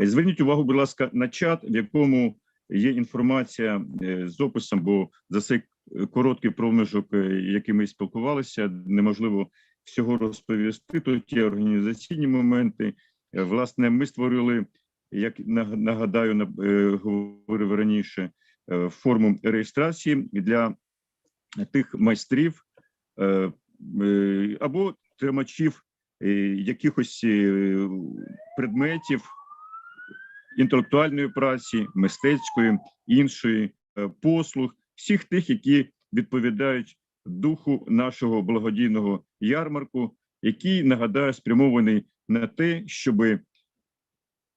Е, Зверніть увагу, будь ласка, на чат, в якому є інформація е, з описом, бо за цей е, короткий проміжок, який ми спілкувалися, неможливо всього розповісти. Тут є організаційні моменти. Власне, ми створили, як наг- нагадаю, на- говорив раніше, форму реєстрації для тих майстрів або тримачів якихось предметів інтелектуальної праці, мистецької, іншої е, послуг, всіх тих, які відповідають духу нашого благодійного ярмарку, який нагадаю спрямований на те, щоб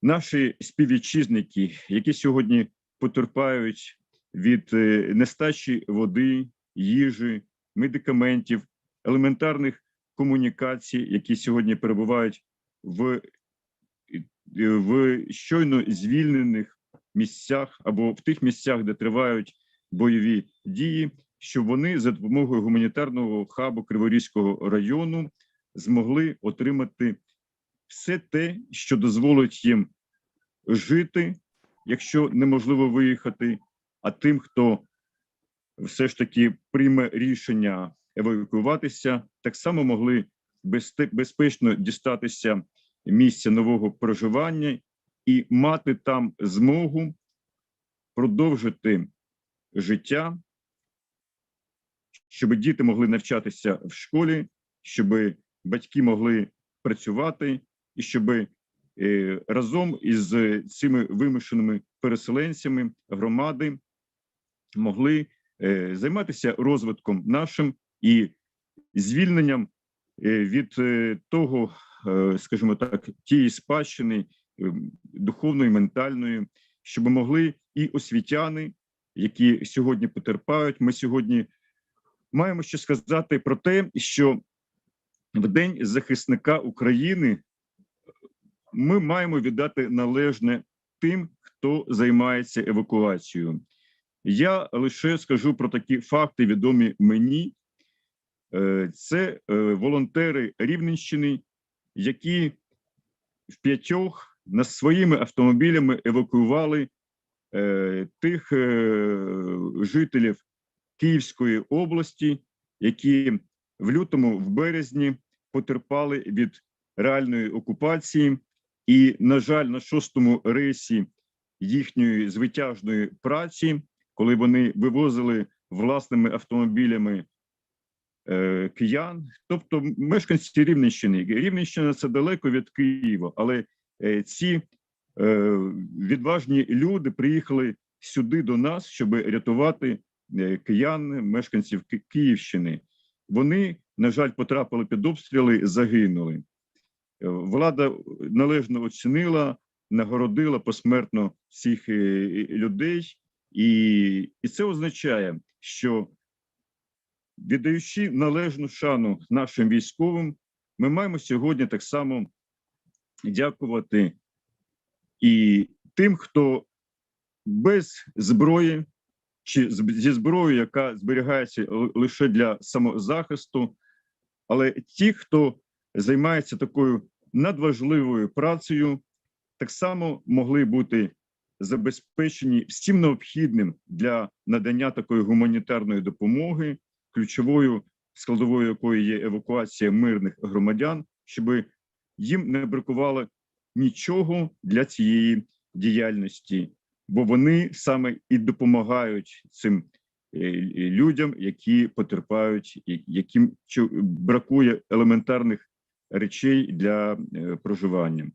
наші співвітчизники, які сьогодні потерпають від е, нестачі води, їжі, медикаментів, елементарних комунікацій, які сьогодні перебувають в, в щойно звільнених місцях або в тих місцях, де тривають бойові дії, щоб вони за допомогою гуманітарного хабу Криворізького району змогли отримати все те, що дозволить їм жити, якщо неможливо виїхати, а тим, хто все ж таки прийме рішення евакуюватися, так само могли безпечно дістатися місця нового проживання і мати там змогу продовжити життя, щоб діти могли навчатися в школі, щоб батьки могли працювати і щоб е, разом із цими вимушеними переселенцями громади могли е, займатися розвитком нашим і звільненням е, від того, скажімо так, тієї спадщини е, духовної, ментальної, щоб могли і освітяни, які сьогодні потерпають. Ми сьогодні маємо ще сказати про те, що в День захисника України ми маємо віддати належне тим, хто займається евакуацією. Я лише скажу про такі факти, відомі мені. Е, Це е, волонтери Рівненщини, які в п'ятьох на своїми автомобілями евакуювали е, тих е, жителів Київської області, які в лютому, в березні потерпали від реальної окупації. І, на жаль, на шостому рейсі їхньої звитяжної праці, коли вони вивозили власними автомобілями киян, тобто мешканці Рівненщини. Рівненщина це далеко від Києва, але е, ці е, відважні люди приїхали сюди до нас, щоб рятувати е, киян, мешканців Київщини. Вони, на жаль, потрапили під обстріли, загинули. Е, Влада належно оцінила, нагородила посмертно е, людей, і, і це означає, що віддаючи належну шану нашим військовим, ми маємо сьогодні так само дякувати і тим, хто без зброї чи зі зброєю, яка зберігається лише для самозахисту, але ті, хто займається такою надважливою працею, так само могли бути забезпечені всім необхідним для надання такої гуманітарної допомоги, ключовою складовою якої є евакуація мирних громадян, щоб їм не бракувало нічого для цієї діяльності, бо вони саме і допомагають цим е, людям, які потерпають, яким бракує елементарних речей для е, проживання.